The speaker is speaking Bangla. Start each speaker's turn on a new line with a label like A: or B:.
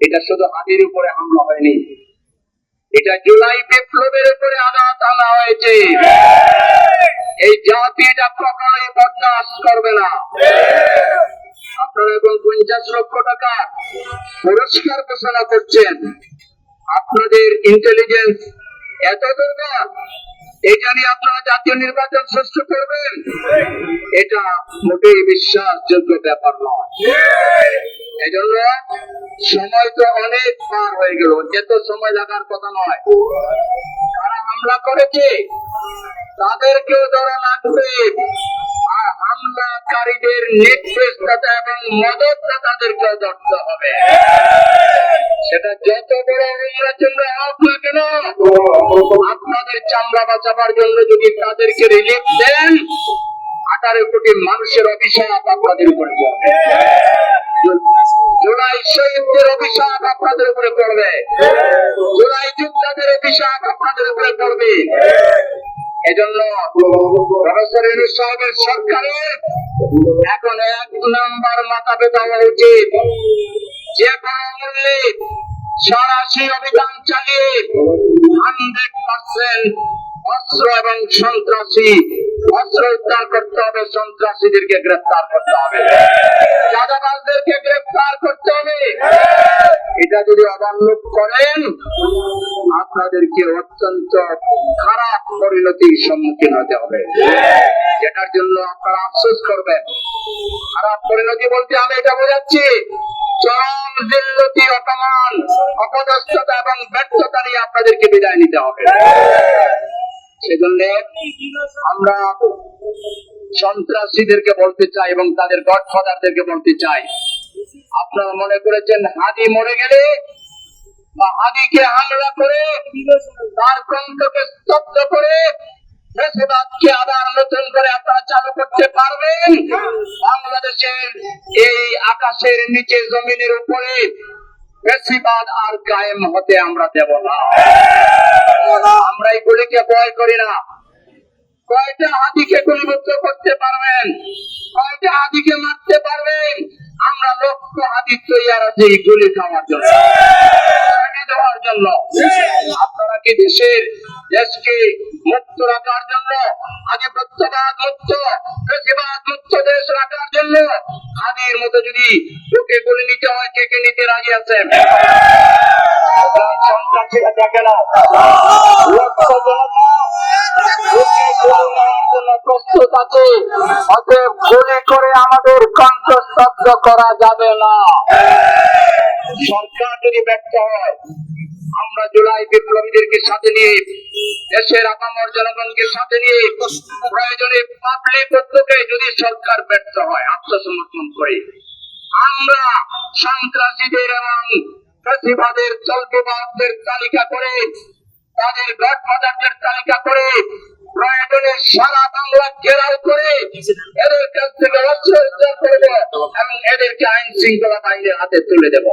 A: এটা শুধু আদির উপরে হামলা হয়নি। এটা জুলাই বিপ্লবের উপরে আঘাত আনা হয়েছে। এই জাতি এটা কখনোই বরদাস্ত করবে না। আপনারা এবং পঞ্চাশ লক্ষ টাকা পুরস্কার ঘোষণা করছেন। আপনাদের ইন্টেলিজেন্স এত দুর্বল এটা নিয়ে আপনারা জাতীয় নির্বাচন করবেন। এটা মোটেই বিশ্বাসযোগ্য ব্যাপার নয়। এজন্য সময় তো অনেক পার হয়ে গেল। এত সময় লাগার কথা নয়। কারা হামলা করেছে, তাদেরকেও ধরা লাগবে। আর হামলাকারীদের নির্দেশদাতা এবং মদতদাতাদেরকেও ধরতে হবে। সেটা যত বড় হামলার জন্য হোক না কেন, আপনাদের চামড়া বাঁচাবার জন্য যদি তাদেরকে রিলিফ দেন, আঠারো কোটি মানুষের অভিশাপ আপনাদের উপরে পড়বে। জুলাই শহীদদের অভিশাপ আপনাদের উপরে পড়বে। জুলাই যোদ্ধাদের অভিশাপ আপনাদের উপরে পড়বে। এজন্য সাহেবের সরকারের এখন এক নাম্বার মাথা হওয়া উচিত। যে কোনো মূল্যে সরাসরি অভিযান চালিয়ে হান্ড্রেড পার্সেন্ট অস্ত্র এবং সন্ত্রাসী, অস্ত্র উদ্ধার করতে হবে, সন্ত্রাসীদেরকে গ্রেফতার করতে হবে। চাঁদাবাজদেরকে গ্রেফতার করতে হবে। এটা যদি অমান্য করেন আপনাদেরকে অত্যন্ত খারাপ পরিণতির সম্মুখীন হতে হবে। যেটার জন্য আপনারা আফসোস করবেন। খারাপ পরিণতি বলতে আমি এটা বোঝাচ্ছি। চরম জিল্লতি, অপমান, অপদস্থতা এবং ব্যর্থতা নিয়ে আপনাদেরকে বিদায় নিতে হবে। সেজন্য আমরা সন্ত্রাসীদেরকে বলতে চাই এবং তাদের গডফাদারদেরকে বলতে চাই। আপনারা মনে করেছেন হাদি মরে গেলে বা হাদিকে হামলা করে, তার কণ্ঠকে স্তব্ধ করে আবার নতুন করে আপনারা চালু করতে পারবেন। বাংলাদেশের এই আকাশের নিচে জমিনের উপরে ফেসিবাদ আর কায়েম হতে আমরা দেব না। আমরা এইগুলিকে ভয় করি না। কয়টা হাতিকে গুলিবদ্ধ করতে পারবেন? কয়টা হাতিকে মারতে পারবেন? আমরা লক্ষ হাতি তৈয়ার আছি গুলি খাওয়ার জন্য। জন্য আপনারা দেশের দেশকে মুক্ত রাখার জন্য আধিপত্যবাদ মুক্ত কৃষিবাদ মুক্ত দেশ রাখার জন্য হাদির মতো যদি ওকে গুলি নিতে হয়, কে কে নিতে রাজি আছেন? করে আমাদের কণ্ঠস্তব্ধ করা যাবে না। সরকার যদি ব্যর্থ হয় আমরা জুলাই বিপ্লবীদেরকে সাথে নিয়ে, দেশের আপামর জনগণকে সাথে নিয়ে প্রয়োজনে পাবলিক উদ্যোগে যদি সরকার ব্যর্থ হয় আত্মসমর্পণ করে। আমরা সন্ত্রাসীদের এবং প্রতিবাদের চলতিবাদদের তালিকা করে, তাদের গডফাদারদের তালিকা করে, প্রয়োজনে সারা বাংলা ঘেরাও করে এদের কাছ থেকে অস্ত্র উদ্ধার করব এবং এদেরকে আইন শৃঙ্খলা বাহিনীর হাতে তুলে দেব।